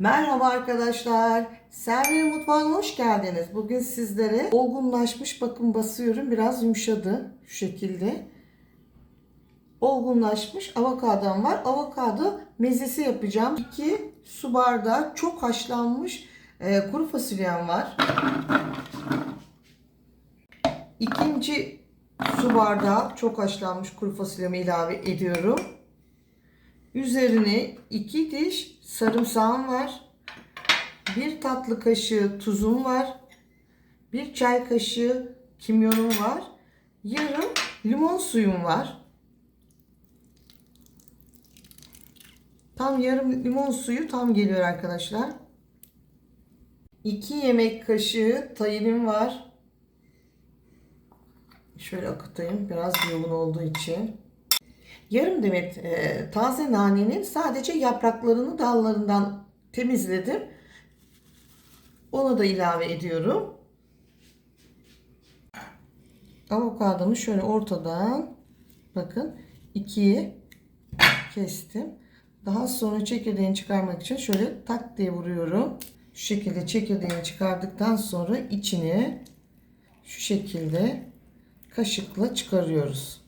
Merhaba arkadaşlar. Servine mutfağına hoş geldiniz. Bugün sizlere olgunlaşmış bakın basıyorum. Biraz yumuşadı şu şekilde. Olgunlaşmış avokadom var. Avokado mezesi yapacağım. 2 su bardağı çok haşlanmış e, kuru fasulyem var. İkinci su bardağı çok haşlanmış kuru fasulyemi ilave ediyorum. Üzerine 2 diş sarımsağım var. 1 tatlı kaşığı tuzum var. 1 çay kaşığı kimyonum var. Yarım limon suyum var. Tam yarım limon suyu tam geliyor arkadaşlar. 2 yemek kaşığı tayinim var. Şöyle akıtayım biraz yoğun olduğu için. Yarım demet e, taze nanenin sadece yapraklarını dallarından temizledim. Onu da ilave ediyorum. Avokadomu şöyle ortadan bakın ikiye kestim. Daha sonra çekirdeğini çıkarmak için şöyle tak diye vuruyorum. Şu şekilde çekirdeğini çıkardıktan sonra içine şu şekilde kaşıkla çıkarıyoruz.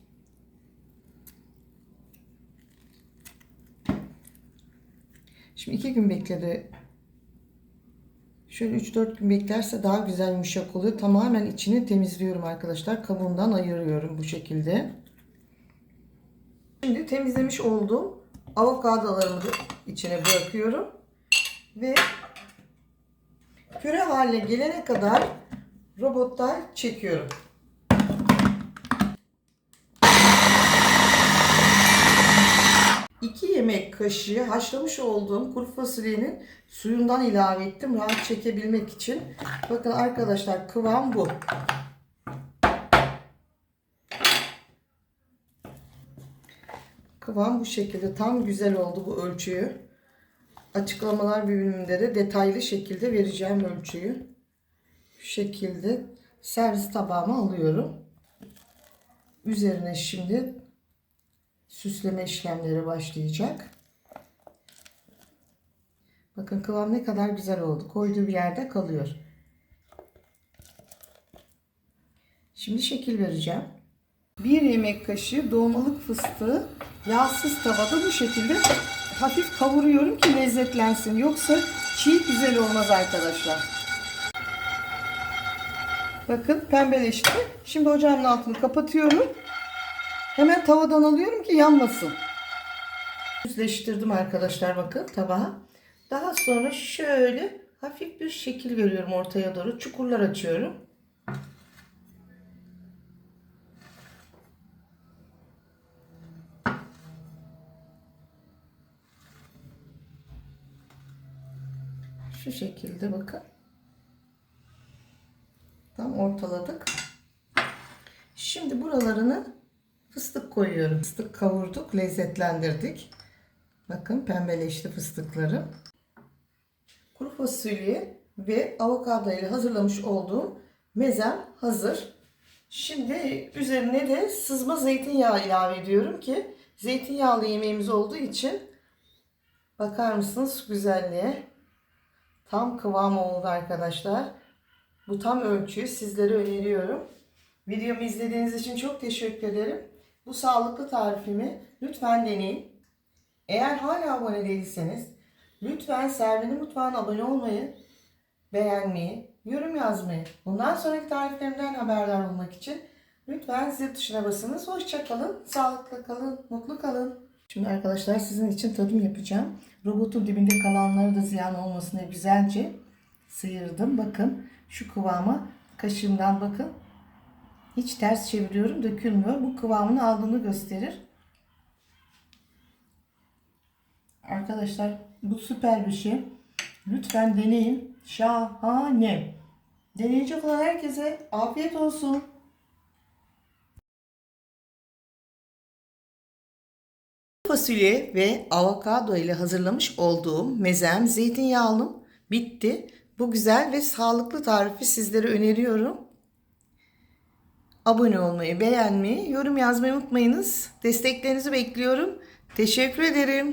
Şimdi iki gün bekledi. Şöyle 3-4 gün beklerse daha güzel yumuşak oluyor. Tamamen içini temizliyorum arkadaşlar. Kabuğundan ayırıyorum bu şekilde. Şimdi temizlemiş olduğum avokadolarımı da içine bırakıyorum. Ve püre haline gelene kadar robottan çekiyorum. 2 yemek kaşığı haşlamış olduğum kuru fasulyenin suyundan ilave ettim rahat çekebilmek için. Bakın arkadaşlar kıvam bu. Kıvam bu şekilde tam güzel oldu bu ölçüyü. Açıklamalar bölümünde de detaylı şekilde vereceğim ölçüyü. Şu şekilde servis tabağıma alıyorum. Üzerine şimdi süsleme işlemleri başlayacak. Bakın kıvam ne kadar güzel oldu. Koyduğu bir yerde kalıyor. Şimdi şekil vereceğim. Bir yemek kaşığı doğmalık fıstığı yağsız tavada bu şekilde hafif kavuruyorum ki lezzetlensin. Yoksa çiğ güzel olmaz arkadaşlar. Bakın pembeleşti. Şimdi ocağın altını kapatıyorum. Hemen tavadan alıyorum ki yanmasın. Düzleştirdim arkadaşlar bakın tabağa. Daha sonra şöyle hafif bir şekil veriyorum ortaya doğru. Çukurlar açıyorum. Şu şekilde bakın. Tam ortaladık. Şimdi buralarını fıstık koyuyorum. Fıstık kavurduk, lezzetlendirdik. Bakın pembeleşti fıstıkları. Kuru fasulye ve avokado ile hazırlamış olduğum mezem hazır. Şimdi üzerine de sızma zeytinyağı ilave ediyorum ki zeytinyağlı yemeğimiz olduğu için bakar mısınız güzelliğe? Tam kıvam oldu arkadaşlar. Bu tam ölçüyü sizlere öneriyorum. Videomu izlediğiniz için çok teşekkür ederim. Bu sağlıklı tarifimi lütfen deneyin. Eğer hala abone değilseniz lütfen Servini Mutfağı'na abone olmayı, beğenmeyi, yorum yazmayı, bundan sonraki tariflerimden haberdar olmak için lütfen zil tuşuna basınız. Hoşçakalın, sağlıklı kalın, mutlu kalın. Şimdi arkadaşlar sizin için tadım yapacağım. Robotun dibinde kalanları da ziyan olmasın diye güzelce sıyırdım. Bakın şu kıvama kaşığımdan bakın. Hiç ters çeviriyorum dökülmüyor. Bu kıvamını aldığını gösterir. Arkadaşlar bu süper bir şey. Lütfen deneyin. Şahane. Deneyecek olan herkese afiyet olsun. Fasulye ve avokado ile hazırlamış olduğum mezem zeytinyağlım bitti. Bu güzel ve sağlıklı tarifi sizlere öneriyorum. Abone olmayı, beğenmeyi, yorum yazmayı unutmayınız. Desteklerinizi bekliyorum. Teşekkür ederim.